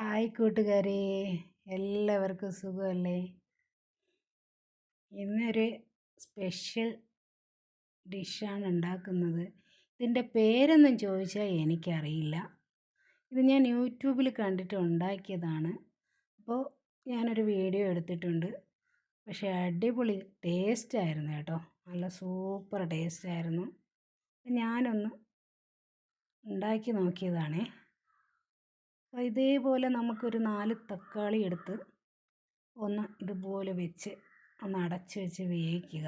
Hi കൂട്ടുകാരെ എല്ലാവർക്കും സുഖമല്ലേ? ഇന്നൊരു സ്പെഷ്യൽ ഡിഷാണ് ഉണ്ടാക്കുന്നത്. ഇതിന്റെ പേരൊന്നും ചോദിച്ചാൽ എനിക്കറിയില്ല. ഇത് ഞാൻ യൂട്യൂബിൽ കണ്ടിട്ട് ഉണ്ടാക്കിയതാണ്. അപ്പോൾ ഞാനൊരു വീഡിയോ എടുത്തിട്ടുണ്ട്. പക്ഷേ അടിപൊളി ടേസ്റ്റായിരുന്നു കേട്ടോ. നല്ല സൂപ്പർ ടേസ്റ്റായിരുന്നു. ഞാനൊന്ന് ഉണ്ടാക്കി നോക്കിയതാണേ. അപ്പോൾ ഇതേപോലെ നമുക്കൊരു നാല് തക്കാളി എടുത്ത് ഒന്ന് ഇതുപോലെ വെച്ച് ഒന്ന് അടച്ച് വെച്ച് വേവിക്കുക.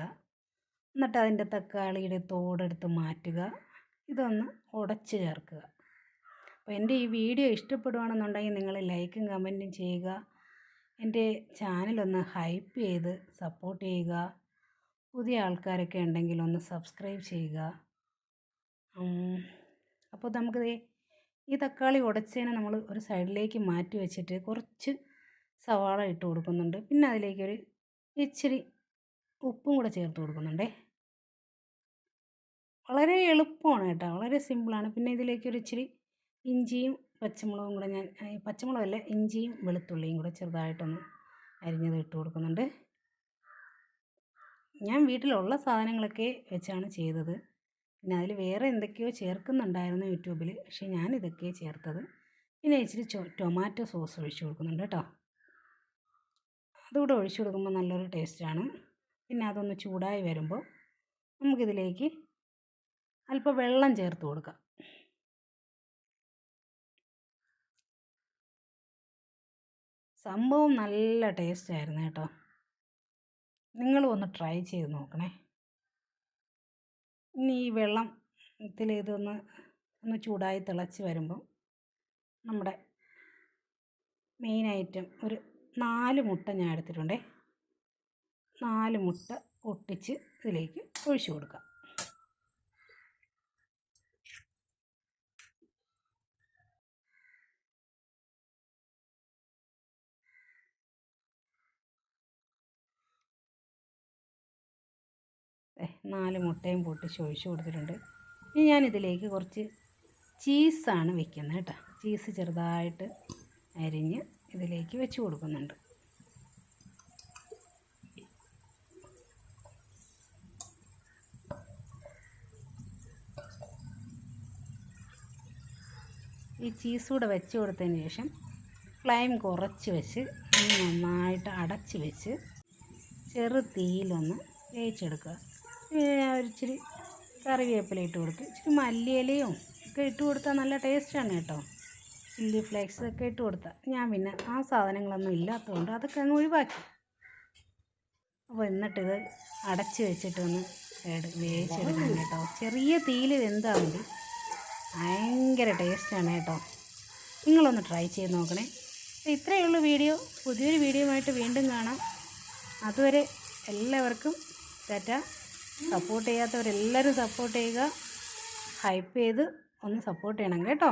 എന്നിട്ട് അതിന്റെ തക്കാളിയുടെ തോടെടുത്ത് മാറ്റുക. ഇതൊന്ന് ഉടച്ച് ചേർക്കുക. അപ്പോൾ എന്റെ ഈ വീഡിയോ ഇഷ്ടപ്പെടുകയാണെന്നുണ്ടെങ്കിൽ നിങ്ങൾ ലൈക്കും കമന്റും ചെയ്യുക. എന്റെ ചാനലൊന്ന് ഹൈപ്പ് ചെയ്ത് സപ്പോർട്ട് ചെയ്യുക. പുതിയ ആൾക്കാരൊക്കെ ഉണ്ടെങ്കിൽ ഒന്ന് സബ്സ്ക്രൈബ് ചെയ്യുക. അപ്പോൾ നമുക്ക് ഈ തക്കാളി ഉടച്ചതിനെ നമ്മൾ ഒരു സൈഡിലേക്ക് മാറ്റി വെച്ചിട്ട് കുറച്ച് സവാള ഇട്ട് കൊടുക്കുന്നുണ്ട്. പിന്നെ അതിലേക്ക് ഒരു ഇച്ചിരി ഉപ്പും കൂടെ ചേർത്ത് കൊടുക്കുന്നുണ്ടേ. വളരെ എളുപ്പമാണ് കേട്ടോ. വളരെ സിമ്പിളാണ്. പിന്നെ ഇതിലേക്ക് ഒരു ഇച്ചിരി ഇഞ്ചിയും പച്ചമുളകും കൂടെ ഞാൻ പച്ചമുളകല്ല ഇഞ്ചിയും വെളുത്തുള്ളിയും കൂടെ ചെറുതായിട്ടൊന്ന് അരിഞ്ഞത് ഇട്ട് കൊടുക്കുന്നുണ്ട്. ഞാൻ വീട്ടിലുള്ള സാധനങ്ങളൊക്കെ വെച്ചാണ് ചെയ്തത്. പിന്നെ അതിൽ വേറെ എന്തൊക്കെയോ ചേർക്കുന്നുണ്ടായിരുന്നു യൂട്യൂബിൽ പക്ഷേ ഞാൻ ഇതൊക്കെയാണ് ചേർത്തത് പിന്നെ ഇച്ചിരി ടൊമാറ്റോ സോസ് ഒഴിച്ചു കൊടുക്കുന്നുണ്ട് കേട്ടോ. അതുകൂടെ ഒഴിച്ചു കൊടുക്കുമ്പോൾ നല്ലൊരു ടേസ്റ്റാണ്. പിന്നെ അതൊന്ന് ചൂടായി വരുമ്പോൾ നമുക്കിതിലേക്ക് അല്പം വെള്ളം ചേർത്ത് കൊടുക്കാം. സംഭവം നല്ല ടേസ്റ്റായിരുന്നു കേട്ടോ. നിങ്ങളും ഒന്ന് ട്രൈ ചെയ്ത് നോക്കണേ. ഇനി ഈ വെള്ളത്തിൽ ഇതൊന്ന് ഒന്ന് ചൂടായി തിളച്ച് വരുമ്പം നമ്മുടെ മെയിൻ ഐറ്റം ഒരു നാല് മുട്ട ഞാൻ എടുത്തിട്ടുണ്ടേ. നാല് മുട്ട പൊട്ടിച്ച് ഇതിലേക്ക് ഒഴിച്ചു കൊടുക്കാം. നാല് മുട്ടയും പൊട്ടിച്ച് ഒഴിച്ച് കൊടുത്തിട്ടുണ്ട്. ഇനി ഞാനിതിലേക്ക് കുറച്ച് ചീസാണ് വെക്കുന്നത് കേട്ടോ. ചീസ് ചെറുതായിട്ട് അരിഞ്ഞ് ഇതിലേക്ക് വെച്ച് കൊടുക്കുന്നുണ്ട്. ഈ ചീസ് കൂടെ വെച്ച് കൊടുത്തതിന് ശേഷം ഫ്ലെയിം കുറച്ച് വെച്ച് നന്നായിട്ട് അടച്ച് വെച്ച് ചെറു തീയിലൊന്ന് വേവിച്ചെടുക്കുക. ഒരിച്ചിരി കറിവേപ്പില ഇട്ട് കൊടുത്ത് ഇച്ചിരി മല്ലിയിലയും ഒക്കെ ഇട്ട് കൊടുത്താൽ നല്ല ടേസ്റ്റാണ് കേട്ടോ. ചില്ലി ഫ്ലേക്സ് ഒക്കെ ഇട്ട് കൊടുത്താൽ. ഞാൻ പിന്നെ ആ സാധനങ്ങളൊന്നും ഇല്ലാത്തതുകൊണ്ട് അതൊക്കെ അങ്ങ് ഒഴിവാക്കി. അപ്പോൾ എന്നിട്ടിത് അടച്ച് വെച്ചിട്ടൊന്ന് വേവിച്ചെടുക്കണം കേട്ടോ. ചെറിയ തീയിൽ വെന്താൽ മതി? ഭയങ്കര ടേസ്റ്റാണ് കേട്ടോ. നിങ്ങളൊന്ന് ട്രൈ ചെയ്ത് നോക്കണേ. അപ്പോൾ ഇത്രയേ ഉള്ളൂ വീഡിയോ. പുതിയൊരു വീഡിയോ ആയിട്ട് വീണ്ടും കാണാം. അതുവരെ എല്ലാവർക്കും ടാറ്റ. സപ്പോർട്ട് ചെയ്യാത്തവരെല്ലാവരും സപ്പോർട്ട് ചെയ്യുക. ഹൈപ്പ് ചെയ്ത് ഒന്ന് സപ്പോർട്ട് ചെയ്യണം കേട്ടോ.